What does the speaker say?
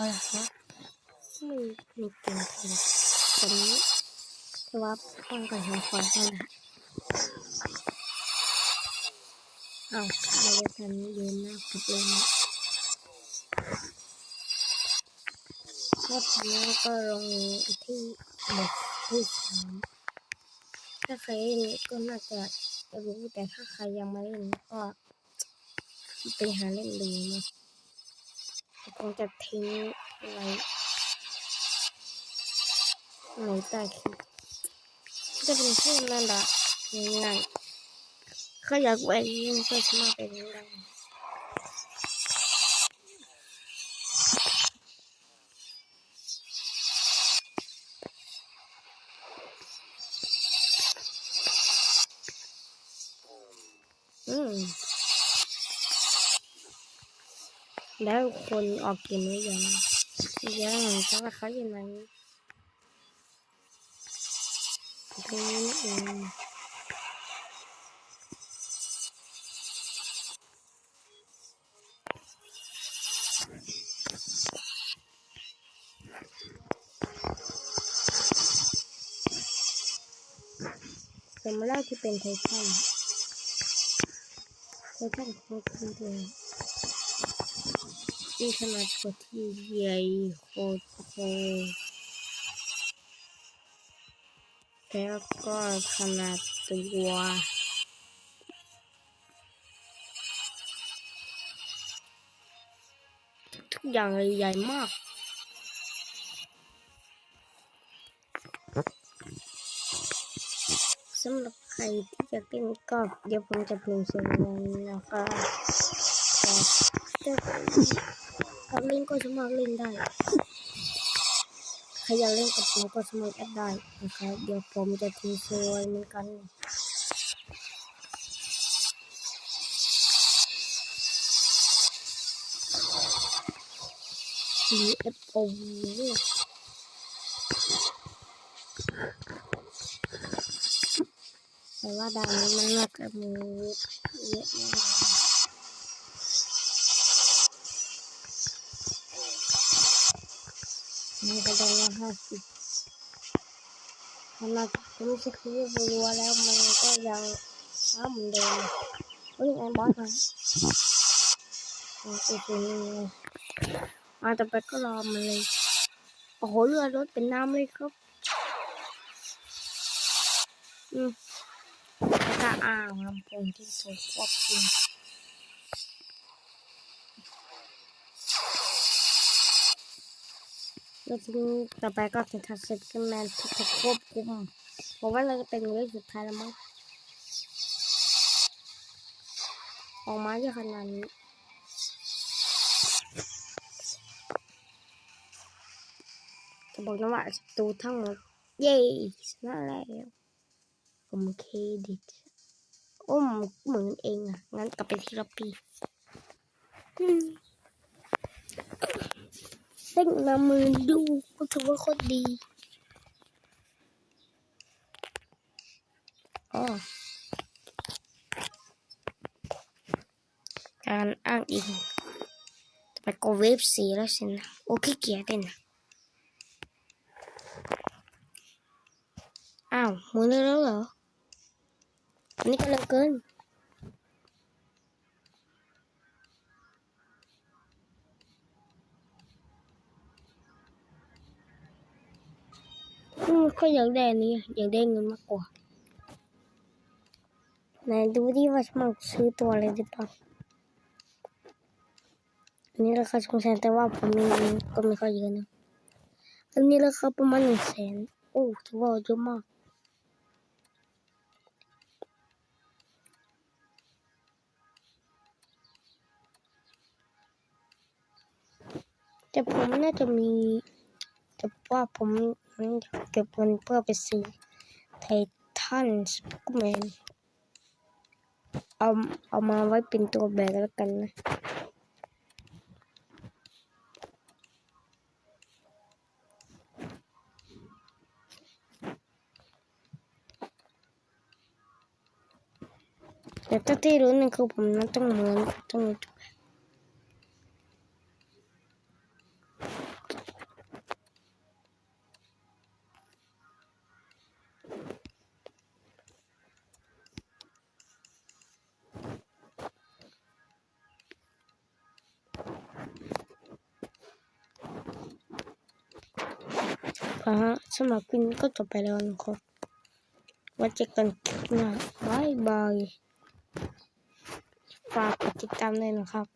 เอาละฮะไม่มีเก่งเลยตอนนี้แต่ว่าป้องกันทางความนั่นแหละเอาเราจะทำยืนหน้าขับเลยนะรอบนี้ก็ลงที่บทที่สามถ้าใครเล่นก็น่าจะรู้แต่ถ้าใครยังไม่เล่นก็ไปหาเล่นเลยนะ คงจะทิ้งไว้ในใต้คลิปจะเป็นเพื่อนนั่นแหละง่ายๆเขาอยากไปเล่นก็สามารถไปเล่นได้อืม แล้วคนออกเกมหรือยังยังแต่ว่าเขาอยู่ไหนตรงนี้นี่เองสมมติว่าที่เป็นไททันไททันโคตรเลย นี่ขนาดตัวที่ใหญ่โคตรโคแล้วก็ขนาดตัวทุกอย่างใหญ่มากสำหรับใครที่จะเล่นก็เดี๋ยวผมจะพิมพ์ส่งลงแล้วก็แต่ ถ้าเล่นก็สามารถเล่นได้ใครอยากเล่นกับผมก็สามารได้นะครับเดี๋ยวผมจะทิ้งโซยเหมือนกัน UFO แต่ว่าด่านนี้มันน่าจะมีเยอะมาก นี่ก็ได้ละห้าสิบขนาดผมจะคือรัวแล้วมันก็ยังอ้าเหมือนเดิมเฮ้ยไอ้บอสมาโอ้โหมาต่อไปก็รอมันเลย โอ้โหเรือรถเป็นน้ำเลยครับ อืมแล้วก็อ่างลำโพงที่ถูกควบคุม แล้วที่ต่อไปก็จะทัศน์กันแมนที่ถูกควบคุมเพราะว่าเราจะเป็นเรื่องสุดท้ายแล้วมั้งออกมาเยอะขนาดนี้จะบอกนะว่าศัตรูทั้งหมดเย้ชนะแล้วผมเครดิตโอ้มเหมือนเองอะ งั้นกลับไปที่ล็อบบี้ อืมเล่นมามือดูก็ถือว่าโคตรดีอ๋อการอ้างอิงไปก็เวฟสีแล้วสินะโอ้ขี้เกียจเลยนะอ้าวหมุนแล้วเหรออันนี้ก็เร็วเกิน อืมก็อยากได้อันนี้อยากได้เงินมากกว่าไหนดูดิว่าสมัครซื้อตัวอะไรได้บ้าอันนี้ราคาสองแสนแต่ว่าผมมีเงินก็ไม่ค่อยเยอะนะอันนี้ราคาประมาณหนึ่งแสนโอ้ถือว่าเยอะมากแต่ผมน่าจะมีแต่ว่าผมันอยากเก็บเงินเพื่อไปซื้อไททันสปกแมนเอาเอามาไว้เป็นตัวแบกแล้วกันนะแต่ที่รู้นี่คือผมน่าต้องเหมือนต้อง ค่ะฮะสำหรับคลิปนี้ก็จบไปแล้วนะครับไว้เจอกันคลิปหน้าบายบายฝากกดติดตามด้วยนะครับ